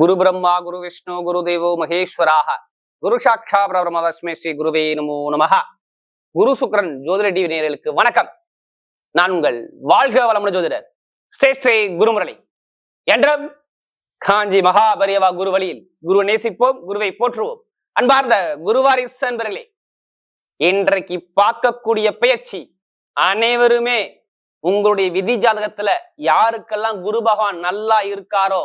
குரு பிரம்மா குரு விஷ்ணு குரு தேவோ மகேஸ்வராக. குரு சாட்சா பிரபரமதஸ்மே ஸ்ரீ குருவே நமோ நமஹ. குரு சுக்ரன் ஜோதிட டிவி நேரலுக்கு வணக்கம். நான் உங்கள் வாழ்க வளமுடன் ஜோதிடர் ஸ்ரே ஸ்ரீ குருமுரளி. என்றும் காஞ்சி மகாபரியவா குரு வழியில் குருவை நேசிப்போம் குருவை போற்றுவோம். அன்பார்ந்த குருவாரிஸ் அன்பர்களே இன்றைக்கு பார்க்கக்கூடிய பயிற்சி அனைவருமே உங்களுடைய விதி ஜாதகத்துல யாருக்கெல்லாம் குரு பகவான் நல்லா இருக்காரோ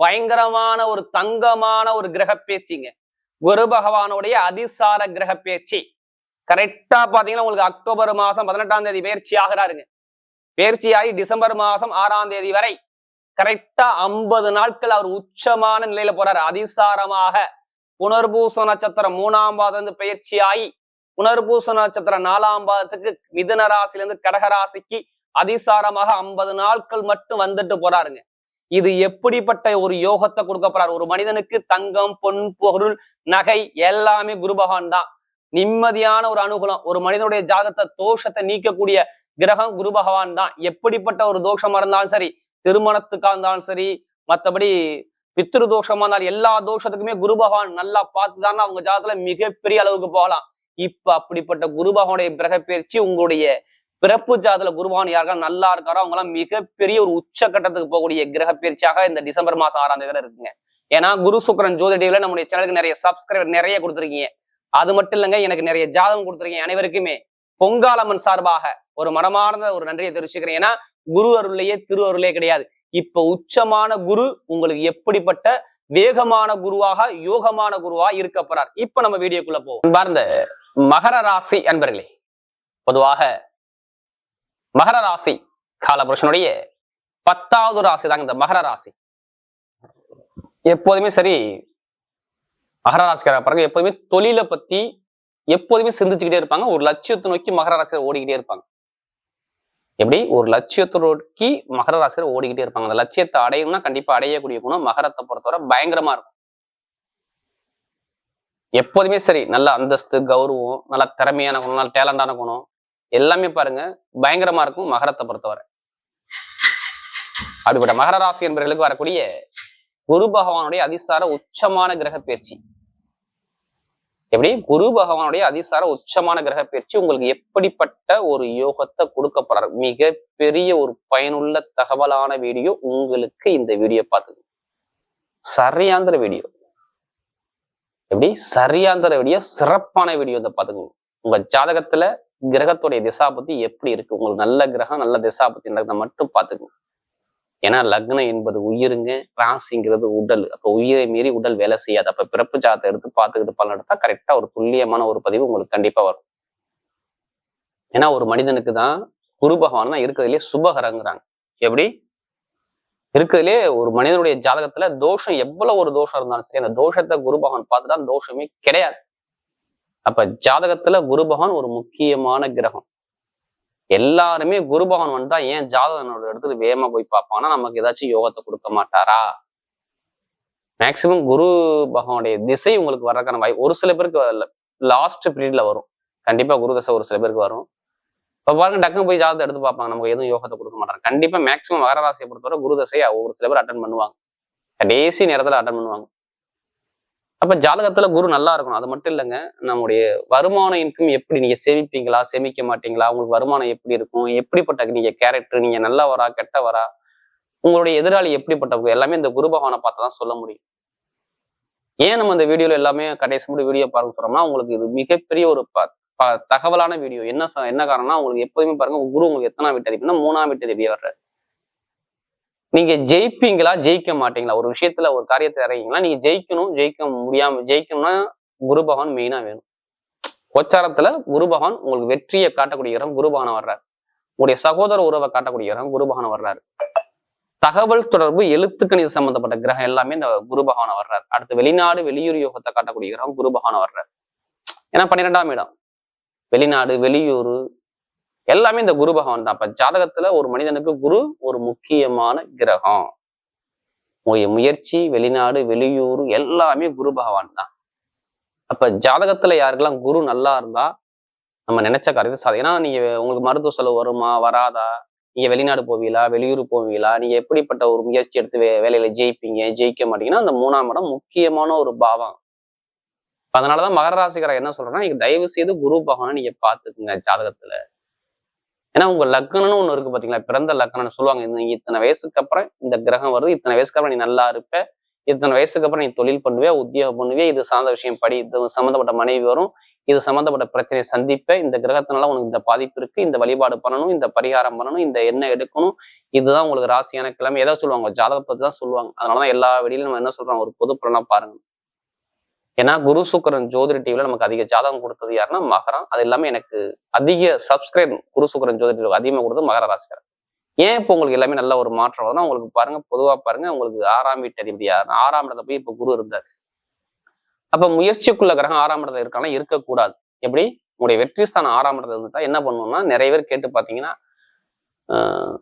பயங்கரமான ஒரு தங்கமான ஒரு கிரக பேச்சுங்க குரு பகவானுடைய அதிசார கிரக பேச்சு கரெக்டா பாத்தீங்கன்னா உங்களுக்கு அக்டோபர் மாசம் பதினெட்டாம் தேதி பயிற்சி ஆகிறாருங்க. பயிற்சியாகி டிசம்பர் மாசம் ஆறாம் தேதி வரை கரெக்டா ஐம்பது நாட்கள் அவர் உச்சமான நிலையில போறாரு. அதிசாரமாக புனர்பூச நட்சத்திரம் மூணாம் பாதம் இருந்து பயிற்சியாகி புனர்பூச நட்சத்திரம் நாலாம் பாதத்துக்கு மிதுன ராசிலிருந்து கடகராசிக்கு அதிசாரமாக ஐம்பது நாட்கள் மட்டும் வந்துட்டு போறாருங்க. இது எப்படிப்பட்ட ஒரு யோகத்தை கொடுக்க ஒரு மனிதனுக்கு தங்கம் பொன் பொருள் நகை எல்லாமே குரு பகவான் தான். நிம்மதியான ஒரு அனுகூலம். ஒரு மனிதனுடைய ஜாதகத்தை தோஷத்தை நீக்கக்கூடிய கிரகம் குரு பகவான் தான். எப்படிப்பட்ட ஒரு தோஷமா இருந்தாலும் சரி திருமணத்துக்கா இருந்தாலும் சரி மத்தபடி பித்ரு தோஷமா இருந்தாலும் எல்லா தோஷத்துக்குமே குரு பகவான் நல்லா பார்த்துதான் அவங்க ஜாதகத்துல மிகப்பெரிய அளவுக்கு போகலாம். இப்ப அப்படிப்பட்ட குரு பகவானுடைய கிரக பயிற்சி உங்களுடைய பிறப்பு ஜாதல குருவான் யாருக்கா நல்லா இருக்காரோ அவங்களாம் மிகப்பெரிய ஒரு உச்சக்கட்டத்துக்கு போகக்கூடிய கிரக பயிற்சியாக இந்த டிசம்பர் மாசம் ஆறாம் தேதி இருக்குங்க. ஏன்னா குரு சுக்கரன் ஜோதிடியில நம்முடைய சேனலுக்கு நிறைய சப்ஸ்கிரைபர் நிறைய கொடுத்துருக்கீங்க. அது மட்டும் இல்லைங்க எனக்கு நிறைய ஜாதகம் கொடுத்துருக்கீங்க அனைவருக்குமே. பொங்காலம்மன் சார்பாக ஒரு மனமார்ந்த ஒரு நன்றியை தெரிவிச்சுக்கிறேன். ஏன்னா குரு அருளையே திரு அருளே கிடையாது. இப்ப உச்சமான குரு உங்களுக்கு எப்படிப்பட்ட வேகமான குருவாக யோகமான குருவா இருக்க போறார். இப்ப நம்ம வீடியோக்குள்ள போவோம். பார்ந்த மகர ராசி அன்பர்களே பொதுவாக மகர ராசி காலபுருஷனுடைய பத்தாவது ராசி தாங்க இந்த மகர ராசி. எப்போதுமே சரி மகர ராசிக்கார பாருங்க எப்போதுமே தொழிலை பத்தி எப்போதுமே சிந்திச்சுக்கிட்டே இருப்பாங்க. ஒரு லட்சியத்தை நோக்கி மகர ராசியர் ஓடிக்கிட்டே இருப்பாங்க. எப்படி? ஒரு லட்சியத்தை நோக்கி மகர ராசியர் ஓடிக்கிட்டே இருப்பாங்க. அந்த லட்சியத்தை அடையணும்னா கண்டிப்பா அடையக்கூடிய குணம் மகரத்தை பொறுத்தவரை பயங்கரமா இருக்கும். எப்போதுமே சரி நல்ல அந்தஸ்து கௌரவம் நல்ல திறமையான குணம் நல்ல டேலண்டான குணம் எல்லாமே பாருங்க பயங்கரமா இருக்கும் மகரத்தை பொறுத்தவரை. அப்படிப்பட்ட மகர ராசி என்பவர்களுக்கு வரக்கூடிய குரு பகவானுடைய அதிசார உச்சமான கிரக பயிற்சி. எப்படி? குரு பகவானுடைய அதிசார உச்சமான கிரக பயிற்சி உங்களுக்கு எப்படிப்பட்ட ஒரு யோகத்தை கொடுக்கப்படுறார் மிக பெரிய ஒரு பயனுள்ள தகவலான வீடியோ உங்களுக்கு இந்த வீடியோ பார்த்துங்க சரியாந்திர வீடியோ. எப்படி? சரியாந்திர வீடியோ சிறப்பான வீடியோ இதை பார்த்துக்கோங்க. உங்க ஜாதகத்துல கிரகத்துடைய திசாபத்தி எப்படி இருக்கு? உங்களுக்கு நல்ல கிரகம் நல்ல திசாபத்தி நடக்கிறத மட்டும் பார்த்துக்கணும் ஏன்னா லக்னம் என்பது உயிருங்க ராசிங்கிறது உடல். அப்போ உயிரை மீறி உடல் வேலை செய்யாது. அப்ப பிறப்பு ஜாதத்தை எடுத்து பார்த்துக்கிட்டு பலன் எடுத்தா கரெக்டாக ஒரு துல்லியமான ஒரு பதிவு உங்களுக்கு கண்டிப்பா வரும். ஏன்னா ஒரு மனிதனுக்கு தான் குரு பகவான் தான் இருக்கிறதுலே சுபகரங்கிறாங்க. எப்படி? இருக்கிறதுலே ஒரு மனிதனுடைய ஜாதகத்துல தோஷம் எவ்வளவு ஒரு தோஷம் இருந்தாலும் சரி அந்த தோஷத்தை குரு பகவான் பார்த்துட்டா தோஷமே கிடையாது. அப்ப ஜாதகத்துல குரு பகவான் ஒரு முக்கியமான கிரகம். எல்லாருமே குரு பகவான் வந்தா ஏன் ஜாதகனோட இடத்துல வேகமா போய் பார்ப்பான்னா நமக்கு ஏதாச்சும் யோகத்தை கொடுக்க மாட்டாரா? மேக்சிமம் குரு பகவானுடைய திசை உங்களுக்கு வர்றதுக்கான வாய்ப்பு ஒரு சில பேருக்கு லாஸ்ட் பீரியட்ல வரும். கண்டிப்பா குரு தசை ஒரு சில பேருக்கு வரும். இப்போ பாருங்க டக்குன்னு போய் ஜாதகத்தை எடுத்து பார்ப்பாங்க. நமக்கு எதுவும் யோகத்தை கொடுக்க மாட்டாங்க. கண்டிப்பா மேக்சிமம் மகர ராசியை பொறுத்தவரை குரு தசையை ஒரு சில பேர் அட்டன் பண்ணுவாங்க. கடைசி நேரத்துல அட்டன் பண்ணுவாங்க. அப்ப ஜாதகத்துல குரு நல்லா இருக்கணும். அது மட்டும் இல்லைங்க. நம்முடைய வருமான இன்கம் எப்படி நீங்க சேமிப்பீங்களா? சேமிக்க மாட்டீங்களா? உங்களுக்கு வருமானம் எப்படி இருக்கும்? எப்படிப்பட்ட நீங்க கேரக்டர் நீங்க கெட்ட வரா உங்களுடைய எதிராளி எப்படிப்பட்ட எல்லாமே இந்த குரு பகவானை பார்த்து தான் சொல்ல முடியும். ஏன் நம்ம இந்த வீடியோல எல்லாமே கடைசி முடி வீடியோ பாருங்க சொல்றோம்னா உங்களுக்கு இது மிகப்பெரிய ஒரு ப- தகவலான வீடியோ. என்ன என்ன காரணம்னா உங்களுக்கு எப்போதுமே பாருங்க குரு உங்களுக்கு எத்தனாம் வீட்டு அதிபதினா மூணாம் வீட்டு அதிபர் வர்றாரு. நீங்க ஜெயிப்பீங்களா ஜெயிக்க மாட்டீங்களா? ஒரு விஷயத்துல ஒரு காரியத்தை இறங்கிங்களா நீங்க ஜெயிக்கணும் ஜெயிக்க முடியாம ஜெயிக்கணும்னா குரு பகவான் மெயினா வேணும். கோச்சாரத்துல குரு பகவான் உங்களுக்கு வெற்றியை காட்டக்கூடிய இடம் குரு பகவான் வர்றாரு. உங்களுடைய சகோதர உறவை காட்டக்கூடிய இடம் குரு பகவான் வர்றாரு. தகவல் தொடர்பு எழுத்துக்கணித சம்பந்தப்பட்ட கிரகம் எல்லாமே இந்த குரு பகவான வர்றாரு. அடுத்து வெளிநாடு வெளியூர் யோகத்தை காட்டக்கூடிய கிரகம் குரு பகவான வர்றாரு. ஏன்னா பன்னிரெண்டாம் இடம். வெளிநாடு வெளியூர் எல்லாமே இந்த குரு பகவான் தான். அப்ப ஜாதகத்துல ஒரு மனிதனுக்கு குரு ஒரு முக்கியமான கிரகம். முயற்சி வெளிநாடு வெளியூர் எல்லாமே குரு பகவான் தான். அப்ப ஜாதகத்துல யாருக்கெல்லாம் குரு நல்லா இருந்தா நம்ம நினைச்ச காரியத்தை சாதி ஏன்னா நீங்க உங்களுக்கு மருத்துவ செலவு வருமா வராதா? நீங்க வெளிநாடு போவீங்களா வெளியூர் போவீங்களா? நீங்க எப்படிப்பட்ட ஒரு முயற்சி எடுத்து வே வேலையில ஜெயிப்பீங்க ஜெயிக்க மாட்டீங்கன்னா அந்த மூணாம் இடம் முக்கியமான ஒரு பாவம். அதனாலதான் மகர ராசிக்காரர் என்ன சொல்றேன்னா நீங்க தயவு செய்து குரு பகவானை நீங்க பாத்துக்குங்க ஜாதகத்துல. ஏன்னா உங்க லக்னம்னு ஒண்ணு இருக்கு பாத்தீங்களா? பிறந்த லக்னம்னு சொல்லுவாங்க. இத்தனை வயசுக்கு அப்புறம் இந்த கிரகம் வருது. இத்தனை வயசுக்கு அப்புறம் நீ நல்லா இருப்ப. இத்தனை வயசுக்கு அப்புறம் நீ தொழில் பண்ணுவே உத்தியோகம் பண்ணுவே இது சார்ந்த விஷயம் படி. இது சம்மந்தப்பட்ட மனைவி வரும். இது சம்மந்தப்பட்ட பிரச்சனையை சந்திப்ப. இந்த கிரகத்தினால உனக்கு இந்த பாதிப்பு இருக்கு. இந்த வழிபாடு பண்ணணும். இந்த பரிகாரம் பண்ணணும். இந்த எண்ணெய் எடுக்கணும். இதுதான் உங்களுக்கு ராசியான கிழமை. ஏதாவது சொல்லுவாங்க. ஜாதகத்தை தான் சொல்லுவாங்க. அதனாலதான் எல்லா வெளியிலும் நம்ம என்ன சொல்றோம்? ஒரு பொது பலனா பாருங்க. ஏன்னா குரு சுக்கரன் ஜோதிட டிவில நமக்கு அதிக ஜாதகம் கொடுத்தது யாருன்னா மகரம். அது எல்லாமே எனக்கு அதிக சப்ஸ்கிரைப் குரு சுக்கரன் ஜோதிட அதிகமாக கொடுத்தது மகர ராசிக்காரன் ஏன் இப்போ உங்களுக்கு எல்லாமே நல்ல ஒரு மாற்றம் வருதுன்னா உங்களுக்கு பாருங்க பொதுவா பாருங்க உங்களுக்கு ஆறாம் வீட்டு அதிபதியா ஆறாம் இடத்துல போய் இப்போ குரு இருந்தார். அப்ப முயற்சிக்குள்ள கிரகம் ஆறாம் இடத்துல இருக்கானா இருக்கக்கூடாது. எப்படி? உங்களுடைய வெற்றி ஸ்தானம் ஆறாம் இடத்துல இருந்துட்டா என்ன பண்ணணும்னா நிறைய பேர் கேட்டு பார்த்தீங்கன்னா ஆஹ்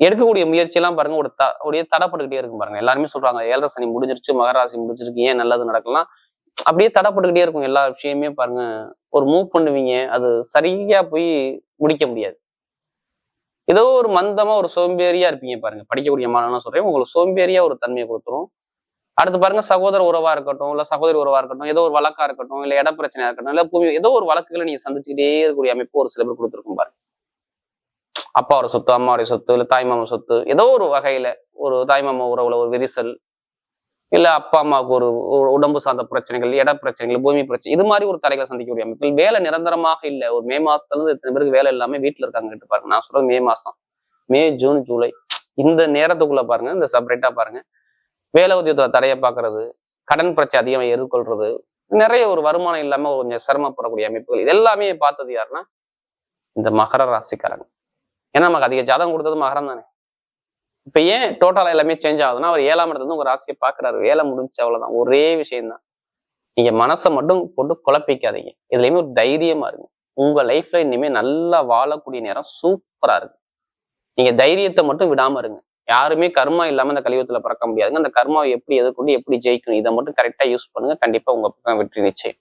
எடுக்கக்கூடிய முயற்சியெல்லாம் பாருங்க ஒரு த உடைய தடப்பட்டுக்கிட்டே இருக்கும் பாருங்க. எல்லாருமே சொல்றாங்க ஏழரை சனி முடிஞ்சிருச்சு மகராசி முடிஞ்சிருக்கு ஏன் நல்லது நடக்கலாம் அப்படியே தடப்பட்டுக்கிட்டே இருக்கும் எல்லா விஷயமே பாருங்க. ஒரு மூவ் பண்ணுவீங்க அது சரியா போய் முடிக்க முடியாது. ஏதோ ஒரு மந்தமா ஒரு சோம்பேறியா இருப்பீங்க பாருங்க. படிக்கக்கூடிய மாணவனா சொல்றேன் உங்களுக்கு சோம்பேறியா ஒரு தன்மையை கொடுத்துரும். அடுத்து பாருங்க சகோதர உறவா இருக்கட்டும் இல்ல சகோதரி உறவா இருக்கட்டும் ஏதோ ஒரு வழக்கா இருக்கட்டும் இல்ல இட பிரச்சனையா இருக்கட்டும் இல்ல பூமி ஏதோ ஒரு வழக்குகளை நீங்க சந்திச்சுக்கிட்டே இருக்கக்கூடிய அமைப்பு ஒரு சில பேர் கொடுத்துருக்கும் பாருங்க. அப்பாவோட சொத்து அம்மாவுடைய சொத்து இல்ல தாய்மாமா சொத்து ஏதோ ஒரு வகையில ஒரு தாய்மாமா உறவுல ஒரு விரிசல் இல்ல அப்பா அம்மாவுக்கு ஒரு உடம்பு சார்ந்த பிரச்சனைகள் இட பிரச்சனைகள் பூமி பிரச்சனை இது மாதிரி ஒரு தடைகளை சந்திக்கக்கூடிய அமைப்புகள் வேலை நிரந்தரமாக இல்ல. ஒரு மே மாசத்துல இருந்து இத்தனை பேருக்கு வேலை இல்லாம வீட்டுல இருக்காங்க கேட்டு பாருங்க. நான் சொல்றது மே மாசம். மே ஜூன் ஜூலை. இந்த நேரத்துக்குள்ள பாருங்க. இந்த செப்பரேட்டா பாருங்க. வேலை உத்தியோகத்துல தடையை பார்க்கறது கடன் பிரச்சனை அதிகமாக எதிர்கொள்றது நிறைய ஒரு வருமானம் இல்லாம கொஞ்சம் சிரமப்படக்கூடிய அமைப்புகள் இது எல்லாமே பார்த்தது யாருன்னா இந்த மகர ராசிக்காரங்க. ஏன்னா நமக்கு அதிக ஜாதகம் கொடுத்தது மகரம் தானே. இப்ப ஏன் டோட்டலா எல்லாமே சேஞ்ச் ஆகுதுன்னா அவர் ஏழாம் இடத்துல உங்க ராசியை பாக்குறாரு வேலை முடிஞ்சு அவ்வளவுதான். ஒரே விஷயம்தான். நீங்க மனசை மட்டும் போட்டு குழப்பிக்காதீங்க. இதுலயுமே ஒரு தைரியமா இருங்க. உங்க லைஃப்ல இனிமே நல்லா வாழக்கூடிய நேரம் சூப்பரா இருக்கு. நீங்க தைரியத்தை மட்டும் விடாம இருங்க. யாருமே கர்மா இல்லாம இந்த கலியுகத்துல பிறக்க முடியாதுங்க. அந்த கர்மாவை எப்படி எதிர்கொண்டு எப்படி ஜெயிக்கணும் இதை மட்டும் கரெக்டா யூஸ் பண்ணுங்க. கண்டிப்பா உங்க பக்கம் வெற்றி நிச்சயம்.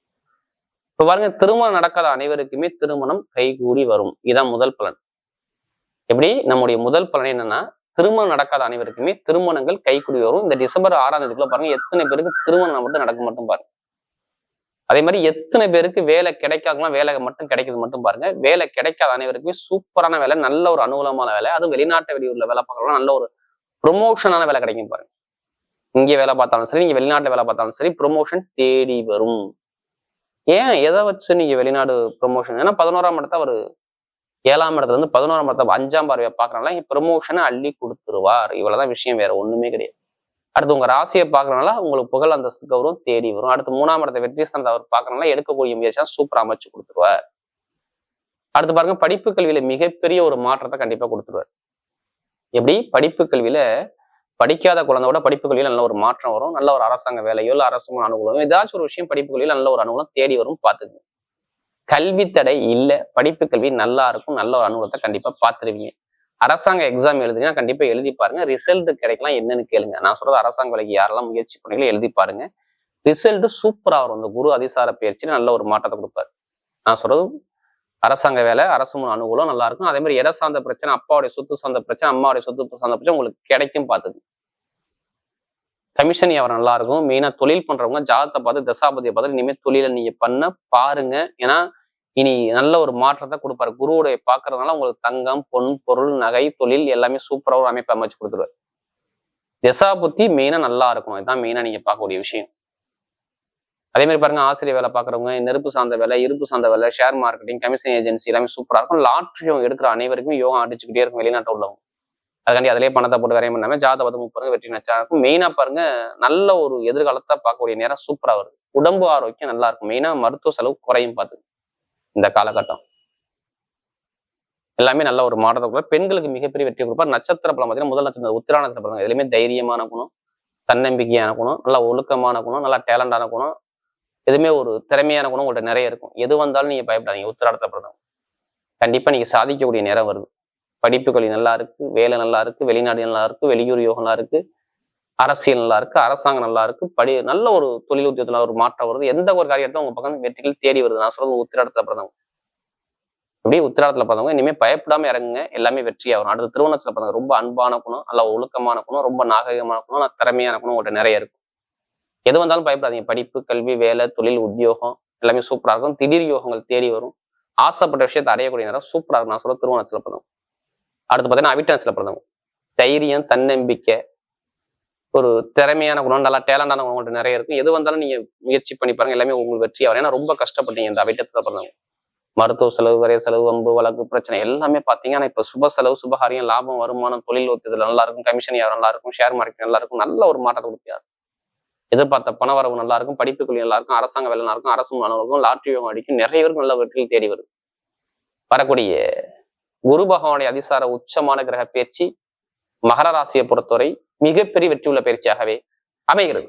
இப்ப பாருங்க திருமணம் நடக்காத அனைவருக்குமே திருமணம் கைகூடி வரும். இதான் முதல் பலன். எப்படி? நம்முடைய முதல் பலன் என்னன்னா திருமணம் நடக்காத அனைவருக்குமே திருமணங்கள் கைக்குடி வரும். இந்த டிசம்பர் ஆறாம் தேதிக்குள்ள பாருங்க எத்தனை பேருக்கு திருமணம் மட்டும் நடக்க மட்டும் பாருங்க. அதே மாதிரி எத்தனை பேருக்கு வேலை கிடைக்காதலாம் வேலை மட்டும் கிடைக்கிறது மட்டும் பாருங்க. வேலை கிடைக்காத அனைவருக்குமே சூப்பரான வேலை நல்ல ஒரு அனுகூலமான வேலை. அதுவும் வெளிநாட்டு வெளியூர்ல வேலை பார்க்கலாம் நல்ல ஒரு ப்ரொமோஷனான வேலை கிடைக்கும் பாருங்க. இங்கே வேலை பார்த்தாலும் சரி நீங்க வெளிநாட்டுல வேலை பார்த்தாலும் சரி ப்ரொமோஷன் தேடி வரும். ஏன்? எதை வச்சு நீங்க வெளிநாடு ப்ரொமோஷன் ஏன்னா பதினோராம் இடத்த அவர் ஏழாம் இடத்துல இருந்து பதினோராம் இடத்த அஞ்சாம் பார்வையை பாக்குறனால ப்ரமோஷனை அள்ளி கொடுத்துருவார். இவ்வளவுதான் விஷயம் வேற ஒண்ணுமே கிடையாது. அடுத்து உங்க ராசியை பாக்குறனால உங்களுக்கு புகழ் அந்தஸ்து கௌரவம் தேடி வரும். அடுத்து மூணாம் இடத்த வெற்றி ஸ்தானத்தை அவர் பாக்குறனால எடுக்கக்கூடிய முயற்சியாக சூப்பரா அமைச்சு கொடுத்துருவார். அடுத்து பாருங்க படிப்பு கல்வியில மிகப்பெரிய ஒரு மாற்றத்தை கண்டிப்பா கொடுத்துருவார். எப்படி? படிப்பு கல்வியில படிக்காத குழந்தையோட படிப்பு கல்வியில் நல்ல ஒரு மாற்றம் வரும். நல்ல ஒரு அரசாங்க வேலையோ இல்லை அரசு அனுகூலம் ஏதாச்சும் ஒரு விஷயம் படிப்பு கல்வியில் நல்ல ஒரு அனுகூலம் தேடி வரும் பாத்துக்குங்க கல்வி தடை இல்ல. படிப்பு கல்வி நல்லா இருக்கும். நல்ல ஒரு அனுபவத்தை கண்டிப்பா பாத்துருவீங்க அரசாங்க எக்ஸாம் எழுதுனீங்கன்னா கண்டிப்பா எழுதி பாருங்க. ரிசல்ட் கிடைக்கலாம் என்னன்னு கேளுங்க. நான் சொல்றது அரசாங்க வேலைக்கு யாரெல்லாம் முயற்சி பண்ணீங்களோ எழுதி பாருங்க. ரிசல்ட் சூப்பரா வரும். இந்த குரு அதிசார பயிற்சியில நல்ல ஒரு மாற்றத்தை கொடுப்பாரு. நான் சொல்றது அரசாங்க வேலை அரசு முன் அனுகூலம் நல்லா இருக்கும். அதே மாதிரி இட சார்ந்த பிரச்சனை அப்பாவுடைய சொத்து சார்ந்த பிரச்சனை அம்மாவுடைய சொத்து சார்ந்த பிரச்சனை உங்களுக்கு கிடைக்கும் பார்த்துக்கு கமிஷன் வியாபாரம் நல்லா இருக்கும் மெயினா தொழில் பண்றவங்க ஜாதத்தை பார்த்து தசாபதியை பார்த்து இனிமேல் தொழிலை நீங்க பண்ண பாருங்க. ஏன்னா இனி நல்ல ஒரு மாற்றத்தை கொடுப்பாரு. குருவுடைய பாக்குறதுனால உங்களுக்கு தங்கம் பொன் பொருள் நகை தொழில் எல்லாமே சூப்பரா ஒரு அமைப்பு அமைச்சு கொடுத்துருவாரு. திசா புத்தி மெயினா நல்லா இருக்கணும். இதுதான் மெயினா நீங்க பார்க்கக்கூடிய விஷயம். அதே மாதிரி பாருங்க ஆசிரியர் வேலை பார்க்குறவங்க நெருப்பு சார்ந்த வேலை இருப்பு சார்ந்த வேலை ஷேர் மார்க்கெட்டிங் கமிஷன் ஏஜென்சி எல்லாமே சூப்பரா இருக்கும். லாட்ரியும் எடுக்கிற அனைவருக்கும் யோகா அடிச்சுக்கிட்டே இருக்கும் வெளிநாட்டு உள்ளவங்க. அதுக்காண்டி அதிலே பணத்தை போட்டு வரையும் பண்ணாமல் ஜாத பதம் முப்பது வெற்றி நச்சா மெயினாக மெயினா பாருங்க நல்ல ஒரு எதிர்காலத்தை பார்க்கக்கூடிய நேரம் சூப்பரா வருது. உடம்பு ஆரோக்கியம் நல்லா இருக்கும். மெயினா மருத்துவ செலவு குறையும் பார்த்து. இந்த காலகட்டம். எல்லாமே நல்ல ஒரு மாற்றத்தை பெண்களுக்கு மிகப்பெரிய வெற்றி கொடுப்பார். நட்சத்திர பலம் பார்த்தீங்கன்னா முதல் நட்சத்திரம் உத்திரா நட்சத்திர பலம் எதுலையுமே தைரியமான குணம் தன்னம்பிக்கையான குணம் நல்லா ஒழுக்கமான குணம் நல்லா டேலண்டான குணம் எதுவுமே ஒரு திறமையான குணம் உங்கள்கிட்ட நிறைய இருக்கும். எது வந்தாலும் நீங்க பயப்படாதீங்க. உத்திராடத்தை படம் கண்டிப்பா நீங்க சாதிக்கக்கூடிய நேரம் வருது. படிப்புகள் நல்லா இருக்கு வேலை நல்லா இருக்கு வெளிநாடு நல்லா இருக்கு வெளியூர் யோகம் நல்லா இருக்கு அரசியல் நல்லா இருக்கு அரசாங்கம் நல்லா இருக்கு படி நல்ல ஒரு தொழில் உத்தியத்துல ஒரு மாற்றம் வருது. எந்த ஒரு காரியத்தை உங்க பக்கம் வெற்றிகள் தேடி வருது. நான் சொல்றது உத்திராடத்துல பிறந்தவங்க. அப்படியே உத்திராடத்துல பிறந்தவங்க. இனிமே பயப்படாம இறங்குங்க. எல்லாமே வெற்றி ஆகும் அடுத்து திருவண்ணத்துல பிறந்தவங்க. ரொம்ப அன்பான குணம் நல்ல ஒழுக்கமான குணம் ரொம்ப நாகரிகமான குணம் நான் திறமையான குணம் உங்கள்கிட்ட நிறைய இருக்கும். எது வந்தாலும் பயப்படாதீங்க. படிப்பு கல்வி வேலை தொழில் உத்தியோகம் எல்லாமே சூப்பரா இருக்கும். திடீர் யோகங்கள் தேடி வரும். ஆசைப்பட்ட விஷயத்தை அடையக்கூடிய நேரம் சூப்பரா இருக்கும். நான் சொல்ல திருவண்ணத்துல பிறந்தவங்க. அடுத்து பார்த்தீங்கன்னா அவிட்டன்ஸ்ல பிறந்தவங்க. தைரியம் தன்னம்பிக்கை ஒரு திறமையான குணம் நல்லா டேலண்டான குணம் நிறைய இருக்கும். எது வந்தாலும் நீங்க முயற்சி பண்ணி பாருங்க எல்லாமே உங்களுக்கு வெற்றி ஆகும். ஏன்னா ரொம்ப கஷ்டப்பட்டீங்க இந்த அவிட்டத்துல பிறந்தவங்க. மருத்துவ செலவு வரைய செலவு வம்பு வழக்கு பிரச்சனை எல்லாமே பார்த்தீங்கன்னா இப்ப சுப செலவு சுபகாரியம் லாபம் வருமானம் தொழில் ஒத்துதல் நல்லா இருக்கும். கமிஷன் யாரும் நல்லா இருக்கும்? ஷேர் மார்க்கெட் நல்லா இருக்கும். நல்ல ஒரு மாற்றத்தை கொடுப்பாரு எதிர்பார்த்த பண வரவு நல்லா இருக்கும். படிப்புக்குள்ளே நல்லா இருக்கும். அரசாங்க வேலை நல்லா இருக்கும். அரசு மாணவர்களுக்கும் லாட்ரி யோகம் அடிக்கும். நிறைய பேருக்கு நல்ல வெற்றியில் தேடி வருது. வரக்கூடிய குரு பகவானுடைய அதிசார உச்சமான கிரக பயிற்சி மகர ராசியை பொறுத்தவரை மிகப்பெரிய வெற்றி உள்ள பயிற்சியாகவே அமைகிறது.